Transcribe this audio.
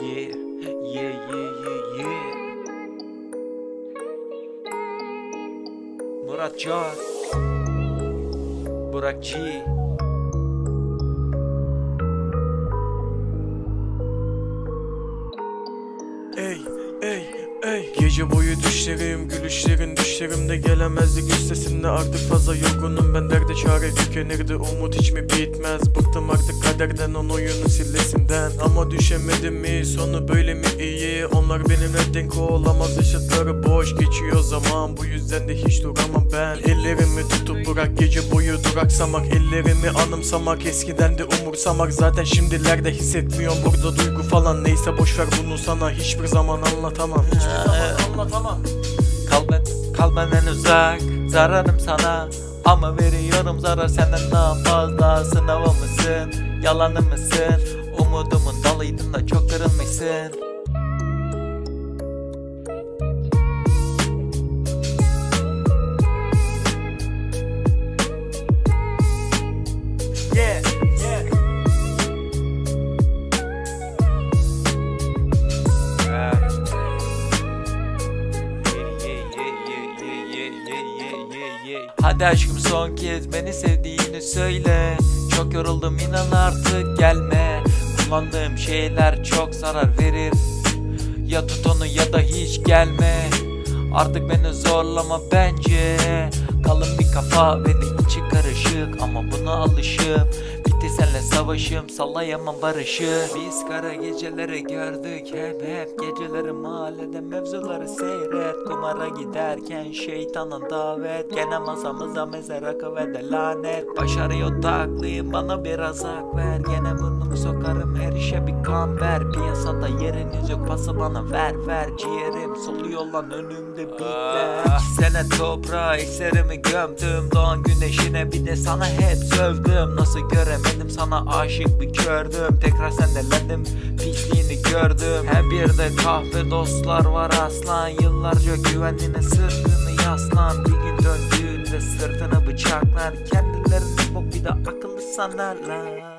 Yeah, yeah, yeah, yeah, yeah. Murat Can Burak G Ey ey ey Gece boyu düşlerim gülüşlerin düşlerimde gelemezdik üstesinde. Artık fazla yorgunum ben derde çare tükenirdi. Umut hiç mi bitmez? Bıktım artık kaderden on oyunu sillesinden. Ama düşemedim mi? Sonu böyle mi? İyi. Onlar benimle denk olamaz ışıkları boş geçiyor zaman. Bu yüzden de hiç duramam ben. Ellerimi tutup bırak gece boyu duraksamak. Ellerimi anımsamak eskiden de umursamak. Zaten şimdilerde hissetmiyorum. Burada duygu falan Neyse boşver bunu sana. Hiçbir zaman anlatamam. Hiçbir zaman anlatamam. Kal ben, kal benden uzak. Zararım sana. Ama veriyorum zarar senden daha fazla. Sınavı mısın? Yalanı mısın? Umudumun dalıydın da çok kırılmışsın Hadi aşkım son kez beni sevdiğini söyle. Çok yoruldum inan artık gelme. Kullandığım şeyler çok zarar verir. Ya tut onu ya da hiç gelme. Artık beni zorlama bence. Kalın bir kafa ve de içi karışık Ama buna alışıp savaşım sallayamam barışı. Biz kara geceleri gördük hep hep. Geceleri mahallede mevzuları seyret. Kumara giderken şeytanın davet. Gene masamıza meze rakı ve de lanet. Başarıya odaklıyım bana biraz hak ver. Gene burnumu sokarım her işe bir kan ver. Piyasada yeriniz yok pası bana ver ver. Ciğerim soluyor lan önümde bitler sene toprağa eserimi gömdüm. Doğan güneşine bir de sana hep sövdüm. Nasıl göremedim sana aşık bir kördüm. Tekrar sendelendim pisliğini gördüm. Her bir de kahve dostlar var aslan. Yıllarca güvendiğine sırtını yaslan. Bir gün döndüğünde sırtını bıçaklar. Kendilerini bok bir de akıllı sanarlar